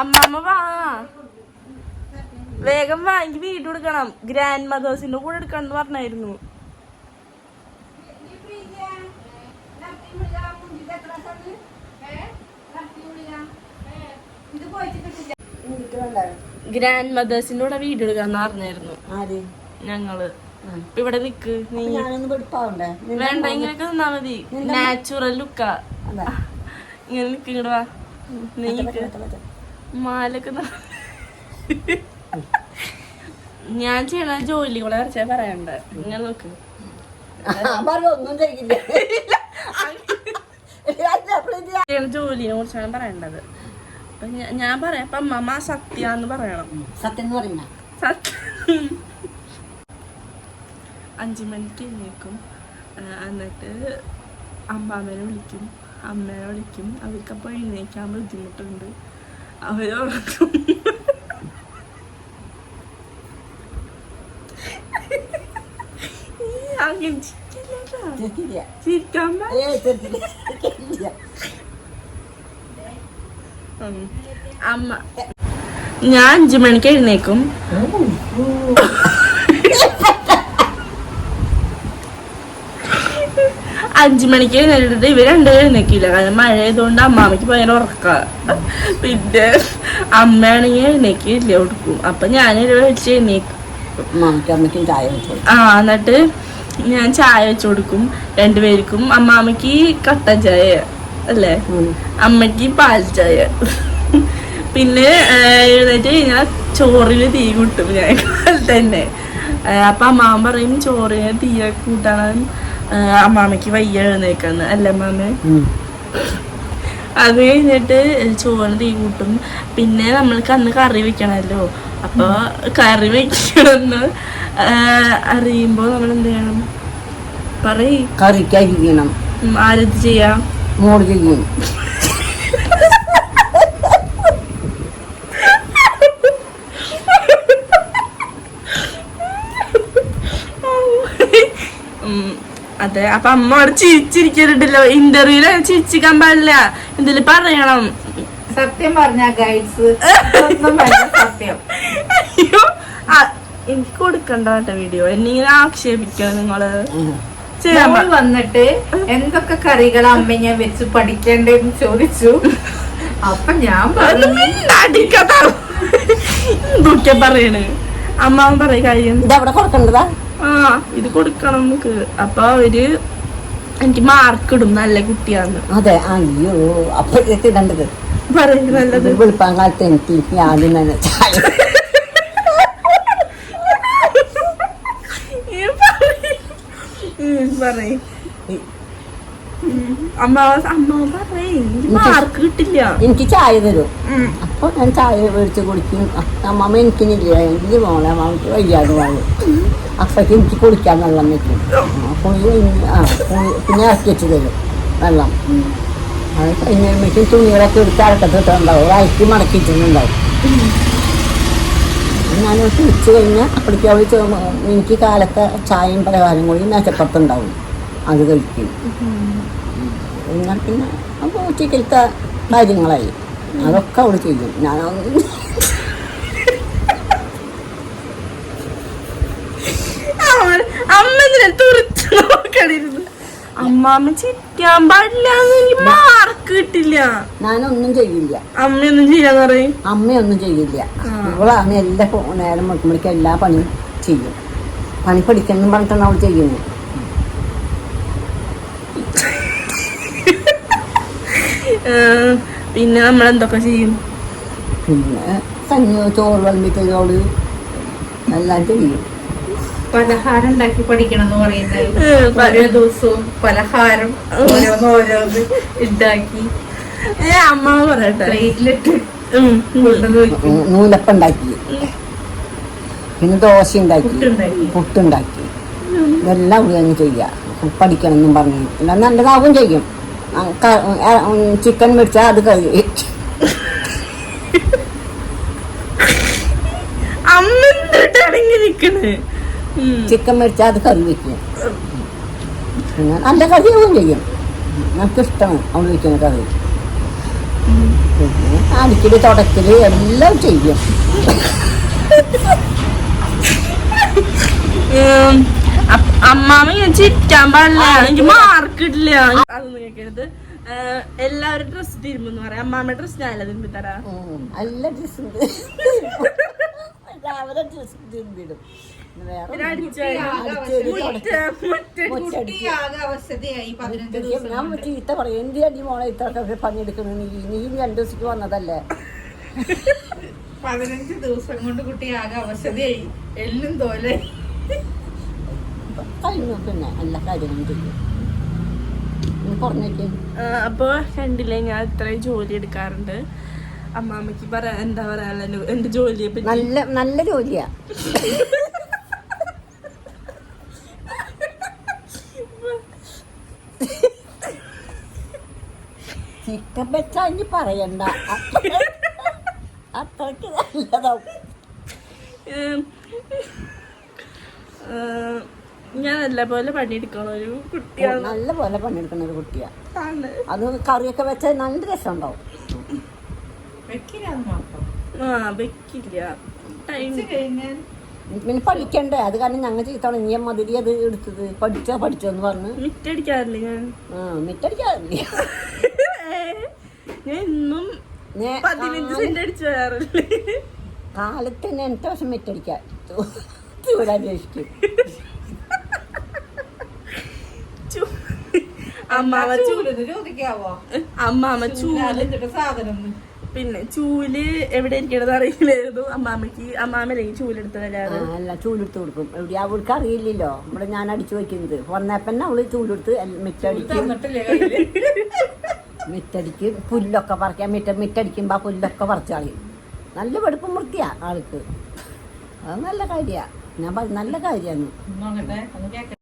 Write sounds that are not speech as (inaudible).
അമ്മമ്മ വാ. വേഗം വാങ്ങി വീട് കൊടുക്കണം. ഗ്രാൻഡ് മദേഴ്സിന്റെ കൂടെ എടുക്കണം എന്ന് പറഞ്ഞായിരുന്നു. ഗ്രാൻഡ് മദേഴ്സിന്റെ കൂടെ വീട് എടുക്കാന്ന് പറഞ്ഞായിരുന്നു. ഞങ്ങൾ. ഇപ്പൊ ഇവിടെ നിക്ക് നീ. വേണ്ട ഇങ്ങനെയൊക്കെ നിന്നാ മതി. നാച്ചുറൽ ലുക്കാ ഇങ്ങനെ നിക്ക് ഇങ്ങോട്ട് വാ. നീ. മാലൊക്കെ ഞാൻ ചെയ്യണ ജോലി കൂടെ കുറച്ചേ പറയണ്ട ഇങ്ങനെ നോക്ക്. ഒന്നും ചെയ്യില്ല ജോലിയെ കുറിച്ചാണ് പറയേണ്ടത്. ഞാൻ പറയാം. അപ്പൊ അമ്മമ്മ സത്യാന്ന് പറയണം. സത്യം സത്യം. അഞ്ചു മണിക്ക് എഴുന്നേക്കും. എന്നിട്ട് അമ്മാമ്മേനെ വിളിക്കും. അമ്മേനെ വിളിക്കും. അവർക്കപ്പോൾ എഴുന്നേക്കാൻ ബുദ്ധിമുട്ടുണ്ട്. അങ്ങനെ ചിരിക്കല്ലേട്ടാ. തെറ്റില്ല ചിരിക്കാൻ. അമ്മ. ഞാൻ അഞ്ചു മണിക്ക് എഴുന്നേക്കും. അഞ്ചു മണിക്ക് എഴുന്നേറ്റിട്ട് ഇവർ രണ്ടുപേരും എഴുന്നേക്കില്ല കാരണം മഴ ആയതുകൊണ്ട് അമ്മാമ്മയ്ക്ക് ഭയങ്കര ഉറക്ക. പിന്നെ അമ്മയാണെങ്കിൽ എഴുന്നേക്കില്ല കൊടുക്കും അപ്പൊ ഞാനൊരു വെച്ച് എഴുന്നേക്കും ചായ ആ എന്നിട്ട് ഞാൻ ചായ വെച്ച് കൊടുക്കും രണ്ടുപേർക്കും അമ്മാമ്മക്ക് കട്ടൻ ചായ അല്ലേ? അമ്മയ്ക്ക് പാൽ ചായ. പിന്നെ എഴുന്നേറ്റ് കഴിഞ്ഞാൽ ചോറിന് തീ കൂട്ടും ഞാൻ. തന്നെ. അപ്പൊ അമ്മാവൻ പറയും ചോറിന് തീ കൂട്ടാൻ അമ്മാമ്മയ്ക്ക് വയ്യ എഴുന്നേക്കാന്ന് അല്ല അമ്മാമ്മ? അത് കഴിഞ്ഞിട്ട് ചോറ് തീ കൂട്ടും. പിന്നെ നമ്മൾക്ക് അന്ന് കറി വെക്കണമല്ലോ. അപ്പൊ കറി വെക്കണമെന്ന് അറിയുമ്പോ നമ്മൾ എന്ത് ചെയ്യണം? പറയ്. കറിക്കായിരിക്കണം ഉം, ആരത് ചെയ്യാം? മോൾ ചെയ്യും. അതെ അപ്പൊ അമ്മ അവിടെ ചിരിച്ചിരിക്കരുണ്ടല്ലോ ഇന്റർവ്യൂൽ ചിരിച്ചിക്കാൻ പാടില്ല. ഇതിൽ പറയണം. സത്യം പറഞ്ഞ ഗൈഡ്സ് സത്യം. അയ്യോ. എനിക്ക് കൊടുക്കണ്ട കേട്ടോ വീഡിയോ എന്നിങ്ങനെ ആക്ഷേപിക്കണം നിങ്ങൾ. വന്നിട്ട് എന്തൊക്കെ കറികൾ അമ്മ ഞാൻ വെച്ച് പഠിക്കേണ്ടെന്ന് ചോദിച്ചു. അപ്പൊ ഞാൻ പറഞ്ഞു. പറയണേ പറയണ്. അമ്മ പറയ കാര്യം. ഇതവിടെ കൊടുക്കേണ്ടതാ? ആ ഇത് കൊടുക്കണം നമുക്ക്. അപ്പൊ അവർ എനിക്ക് മാർക്ക് ഇടും നല്ല കുട്ടിയാന്ന്. അതെ അയ്യോ അപ്പൊ ഇടേണ്ടത്. പറയും നല്ലത്. വെളുപ്പാൻ കാലത്ത് എനിക്ക് ആദ്യം തന്നെ പറയ്. എനിക്ക് മാർക്ക് കിട്ടില്ല. എനിക്ക് ചായ തരും. അപ്പൊ ഞാൻ ചായ മേടിച്ച് കുടിക്കും. അമ്മമ്മ എനിക്കിനില്ല? എനിക്ക് മോളെ അമ്മയ്ക്ക് വയ്യാതെ വാങ്ങും അപ്പൊക്ക് എനിക്ക് കുടിക്കാൻ വെള്ളം വെക്കും അപ്പോൾ ആ പിന്നെ ഇറക്കി വെച്ച് തരും വെള്ളം. അത് കഴിഞ്ഞുമ്പോഴേക്കും തുണികളൊക്കെ എടുത്ത് അടക്കത്തിട്ടുണ്ടാവും അയക്കി മടക്കിയിട്ടുണ്ടാവും ഞാൻ കുളിച്ച് കഴിഞ്ഞാൽ അപ്പോഴേക്കും അവൾ എനിക്ക് കാലത്തെ ചായയും പലഹാരം കൂടി മെച്ചപ്പെട്ടുണ്ടാവും അത് കഴിക്കും. എന്നാൽ പിന്നെ അപ്പോൾ കാര്യങ്ങളായി. അതൊക്കെ അവൾ ചെയ്യും. ഞാൻ അവൻ- അമ്മ തുറച്ചു നോക്കണിരുന്നു. അമ്മാമ്മ ചിരിക്കാൻ പാടില്ല എനിക്ക് മാർക്ക് കിട്ടില്ല. ഞാനൊന്നും ചെയ്യില്ല. അമ്മയൊന്നും ചെയ്യാന്ന് പറയും. അമ്മയൊന്നും ചെയ്യില്ല. ഇവളാണ് എല്ലാ നേരം വെക്കുമ്പോഴേക്കും എല്ലാ പണിയും ചെയ്യും. പണി പഠിക്കണം പറഞ്ഞിട്ടാണ് അവൾ ചെയ്യുന്നത്. പിന്നെ നമ്മൾ എന്തൊക്കെ ചെയ്യും? പിന്നെ കഞ്ഞി ചോറ് വിളമ്പിക്കോട് എല്ലാം ചെയ്യും. പലഹാരം ഉണ്ടാക്കി പഠിക്കണം എന്ന് പറയുന്നത്. ഏഹ്, പ- ഓരോ ദിവസവും പലഹാരം ഓരോന്ന് ഓരോന്ന് ഉണ്ടാക്കി ഏ അമ്മ പറയട്ടെ. പ്ലേറ്റിലിട്ട് നൂലപ്പം ഉണ്ടാക്കി പിന്നെ ദോശ ഉണ്ടാക്കി പുട്ടുണ്ടാക്കി. ഇതെല്ലാം അങ്ങ് ചെയ്യുക പഠിക്കണം എന്നും പറഞ്ഞു. എന്നാൽ നല്ലതാവും ചെയ്യും. ചിക്കൻ മേടിച്ചാൽ അത് കഴിയും. അമ്മ ഉം. ചിക്കൻ മേടിച്ചാൽ അത് കറി വെക്കും. പിന്നെ നല്ല അവൻ ചെയ്യും. നമുക്ക് ഇഷ്ടമാണ് അവൾ വെക്കുന്ന കറി. പിന്നെ അടിക്കൽ തുടക്കൽ എല്ലാം ചെയ്യും. ഇങ്ങനെ ചിരിക്കാൻ പാടില്ല. എനിക്ക് മാർക്ക് ഇല്ല അതൊന്നും കേൾക്കരുത് എല്ലാവരും ഡ്രസ് തിരുമ്പെന്ന് പറയാം. അമ്മാമ്മ ഡ്രസ് ഞാനല്ല തിരുമ്പി തരാം? നല്ല ഡ്രസ് രാവിലെ ഡ്രസ് തിരുമ്പിടും. ഞാൻ. ചീത്ത പറയും. എന്ത് അടി മോളെ ഇത്രയൊക്കെ പണിയെടുക്കുന്നത്? നീ നീ രണ്ടു ദിവസത്തേക്ക് വന്നതല്ലേ? പതിനഞ്ച് ദിവസം കൊണ്ട് കുട്ടി ആകെ അവശതയായി എല്ലും തോലെ. കഴിഞ്ഞു പിന്നെ എല്ലാ കാര്യങ്ങളും ചെയ്യും നീ അപ്പൊ കണ്ടില്ലേ ഞാൻ ഇത്രയും ജോലി എടുക്കാറുണ്ട്. അമ്മാമ്മക്ക് പറയാ എന്താ പറയാനുള്ള എന്റെ- എന്റെ ജോലിയെ പറ്റി? നല്ല നല്ല ജോലിയാ. (laughs) ചിക്കൻ വെച്ചാ ഇനി പറയണ്ട അത്ര- അത്രയ്ക്ക് നല്ലതാവും ഞാൻ നല്ല പോലെ പണിയെടുക്കണ ഒരു കുട്ടിയാണ്. നല്ല പോലെ പണിയെടുക്കണ ഒരു കുട്ടിയാ. അത് കറിയൊക്കെ വെച്ച നല്ല രസം ഉണ്ടാവും ആ വെക്കില്ല. പിന്നെ പഠിക്കണ്ടേ? അത് കാരണം ഞങ്ങൾ ചെയ്തോളാം നീ മതിരി അത് എടുത്തത് പഠിച്ചോ പഠിച്ചോ എന്ന് പറഞ്ഞ്. മിറ്റടിക്കാറില്ല ഞാൻ? ആ മിറ്റടിക്കാറില്ല. ഞാൻ ഇന്നും പതിനഞ്ച് സെന്റ് അടിച്ചു വരാറില്ലേ? കാലത്ത് തന്നെ എനിക്ക് വശം മിറ്റടിക്കാൻ ചൂടാന്വേഷിക്കും അമ്മാമ ചോദിക്കാവോ? അമ്മാമ ചൂൽ ചൂലെന്നിട്ട് സാധനം പിന്നെ ചൂൽ എവിടെ ഇരിക്കണത് അറിയില്ലായിരുന്നു. അമ്മാമ്മക്ക് അമ്മാമല്ലെങ്കിൽ ചൂലെടുത്ത് തരാറ് അല്ല ചൂലെടുത്ത് കൊടുക്കും. എവിടെ അവൾക്ക് അറിയില്ലല്ലോ. ഇവിടെ ഞാൻ അടിച്ചു വെക്കുന്നത്. വന്നപ്പന്നെ അവൾ ചൂലെടുത്ത് എൽ- മിറ്റടിക്കും പുല്ലൊക്കെ പറിക്കാൻ മിറ്റ മിറ്റടിക്കുമ്പോൾ പുല്ലൊക്കെ പറിച്ച് കളയും. നല്ല വെടുപ്പും വൃത്തിയാണ് ആൾക്ക്. അത് നല്ല കാര്യമാണ് ഞാൻ നല്ല കാര്യമാണ്